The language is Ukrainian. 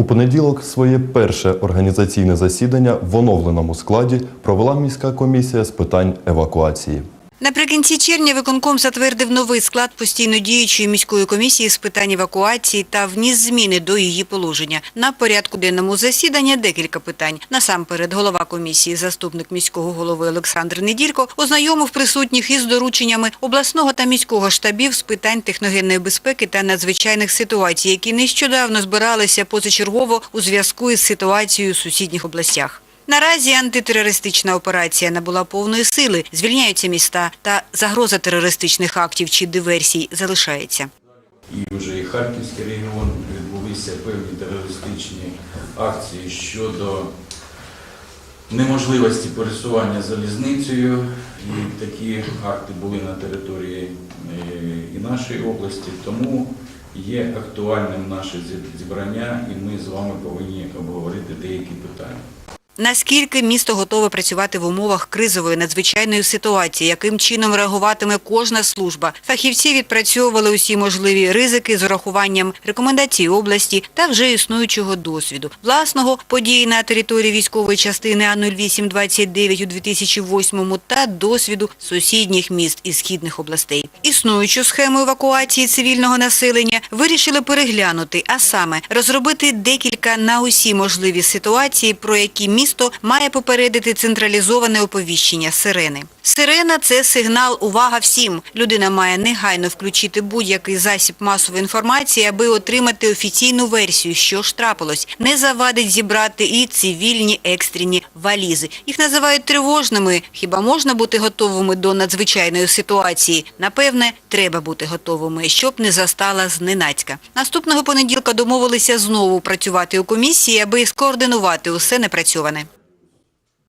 У понеділок своє перше організаційне засідання в оновленому складі провела міська комісія з питань евакуації. Наприкінці червня виконком затвердив новий склад постійно діючої міської комісії з питань евакуації та вніс зміни до її положення. На порядку денному засідання декілька питань. Насамперед, голова комісії, заступник міського голови Олександр Неділько, ознайомив присутніх із дорученнями обласного та міського штабів з питань техногенної безпеки та надзвичайних ситуацій, які нещодавно збиралися позачергово у зв'язку із ситуацією у сусідніх областях. Наразі антитерористична операція набула повної сили, звільняються міста, та загроза терористичних актів чи диверсій залишається. і вже і Харківський регіон відбулися певні терористичні акції щодо неможливості пересування залізницею. І такі акти були на території е, і нашої області. Тому є актуальним наше зібрання, і ми з вами повинні обговорити деякі питання. Наскільки місто готове працювати в умовах кризової надзвичайної ситуації, яким чином реагуватиме кожна служба? Фахівці відпрацьовували усі можливі ризики з урахуванням рекомендацій області та вже існуючого досвіду. Власного події на території військової частини А0829 у 2008 та досвіду сусідніх міст і східних областей. Існуючу схему евакуації цивільного населення вирішили переглянути, а саме розробити декілька на усі можливі ситуації, про які місто має попередити централізоване оповіщення сирени. Сирена це сигнал увага всім. Людина має негайно включити будь-який засіб масової інформації, аби отримати офіційну версію, що ж трапилось. Не завадить зібрати і цивільні екстрені валізи. Їх називають тривожними. Хіба можна бути готовими до надзвичайної ситуації? Напевне, треба бути готовими, щоб не застала зненацька. Наступного понеділка домовилися знову працювати у комісії, аби скоординувати усе непрацьоване.